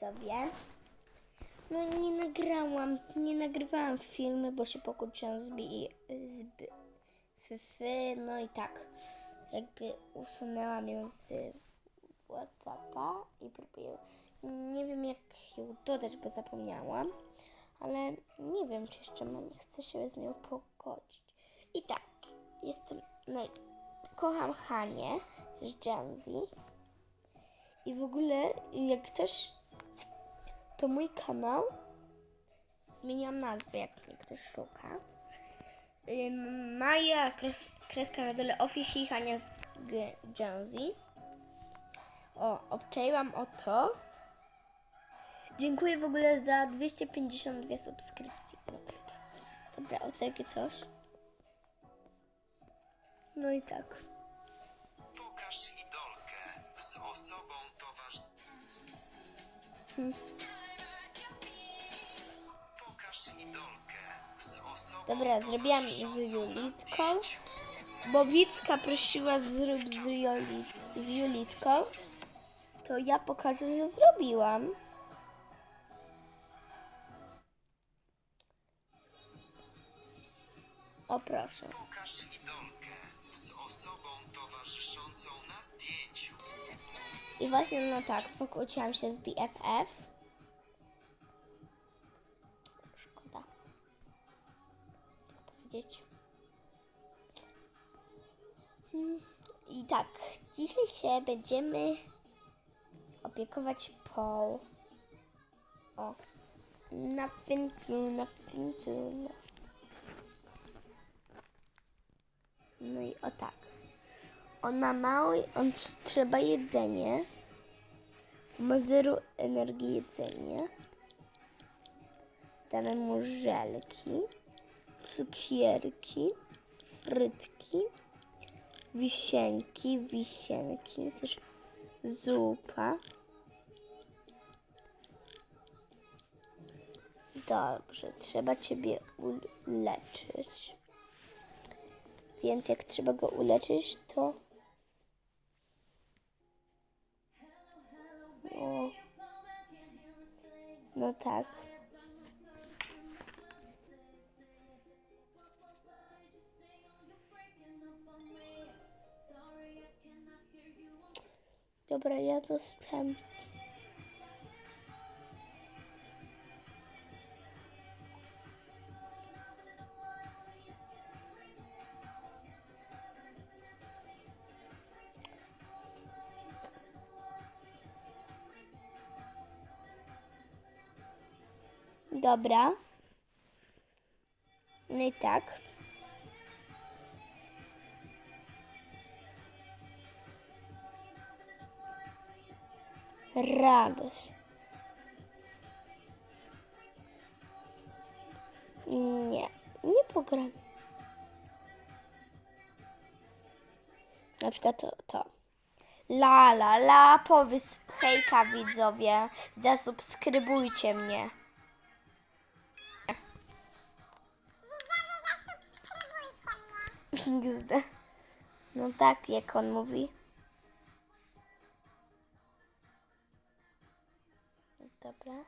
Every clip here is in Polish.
widzowie. No nie nagrałam, nie nagrywałam filmy, bo się pokłóciłam z Bi, z Bi, Fyfy, no i tak. Jakby usunęłam ją z Whatsappa i próbuję, nie wiem jak ją dodać, bo zapomniałam, ale nie wiem, czy jeszcze mam, chcę się z nią pogodzić. I tak, jestem, no, kocham Hanię z Janzi. I w ogóle, jak ktoś, to mój kanał, zmieniłam nazwę, jak mnie ktoś szuka. Maja, kres, kreska na dole, Office Hania z Janzi. O, obczaiłam o to. Dziękuję w ogóle za 252 subskrypcje. No, klikam. Dobra, o takie coś. No i tak. Osobą Dobra, zrobiłam z Julitką, zdjęciu. bo Wicka prosiła zrób z, Juli, z Julitką, to ja pokażę, że zrobiłam. O proszę. Pokaż idolkę z osobą towarzyszącą na zdjęciu. I właśnie no tak, pokłóciłam się z BFF. Szkoda. Powiedzieć. Hmm, I tak, dzisiaj się będziemy opiekować Paul. O. To, nothing to, no. No i o tak. On ma mały, on tr- trzeba jedzenie. Ma zero energii jedzenie. Damy mu żelki, cukierki, frytki, wisienki, wisienki, coś zupa. Dobrze, trzeba ciebie uleczyć. Więc jak trzeba go uleczyć, to O. No tak. Dobra, ja dostęp. Dobra. No i tak. Radość. Nie, nie pogram. Na przykład to, to. La la la, powiedz hejka widzowie, zasubskrybujcie mnie. XD. No tak, jak on mówi. Dobra.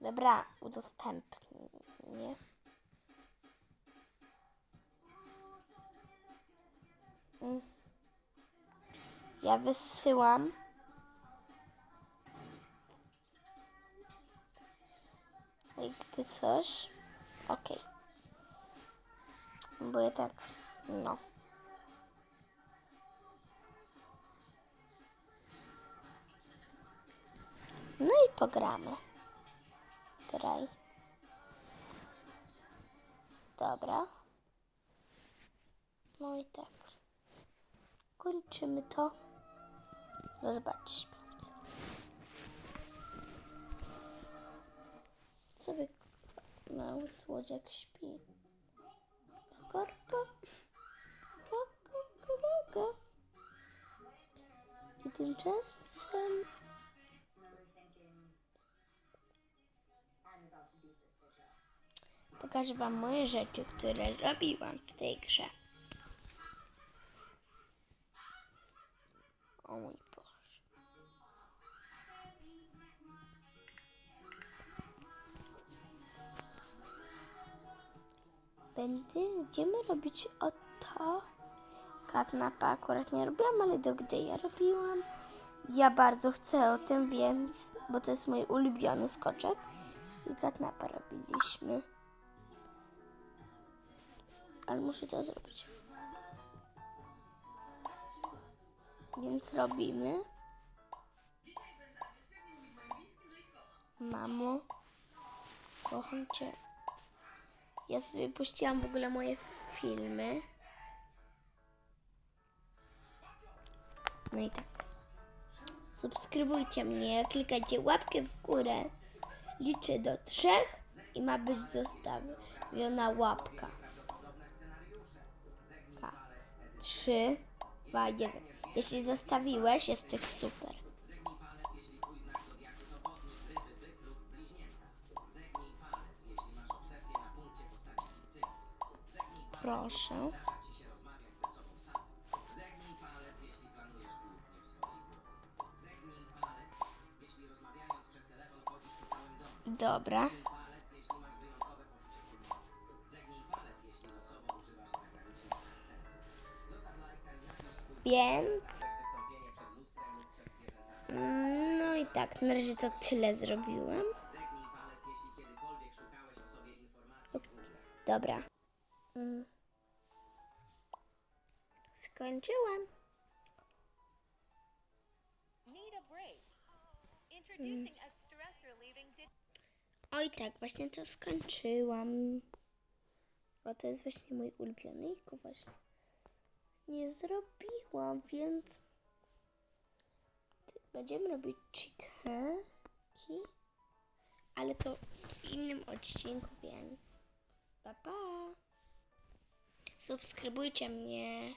Dobra, udostępnię. Mm. Ja wysyłam. Jakby coś. Okej. Bo ja tak, no. No i pogramy. Graj. Dobra. No i tak. Kończymy to. No zobaczcie, sobie mały słodziak śpi. Kokorko. Kokorko. I tymczasem pokażę Wam moje rzeczy, które robiłam w tej grze. O mój Będziemy robić oto. Katnapa akurat nie robiłam, ale do gdy ja robiłam. Ja bardzo chcę o tym, więc, bo to jest mój ulubiony skoczek. I katnapa robiliśmy. Ale muszę to zrobić. Więc robimy. Mamo, kocham cię. Ja sobie puściłam w ogóle moje filmy. No i tak. Subskrybujcie mnie, klikajcie łapkę w górę. Liczę do trzech i ma być zostawiona łapka. Tak. Trzy, dwa, jeden. Jeśli zostawiłeś, jesteś super. Proszę. Dobra. Więc. No i tak, na razie to tyle zrobiłem. Dobra. Mm. Skończyłam. Need a break. Introducing a stress relieving di- Oj tak, właśnie to skończyłam. O, to jest właśnie mój ulubiony i go właśnie nie zrobiłam, więc będziemy robić chickeny, ale to w innym odcinku, więc pa pa. Subskrybujcie mnie.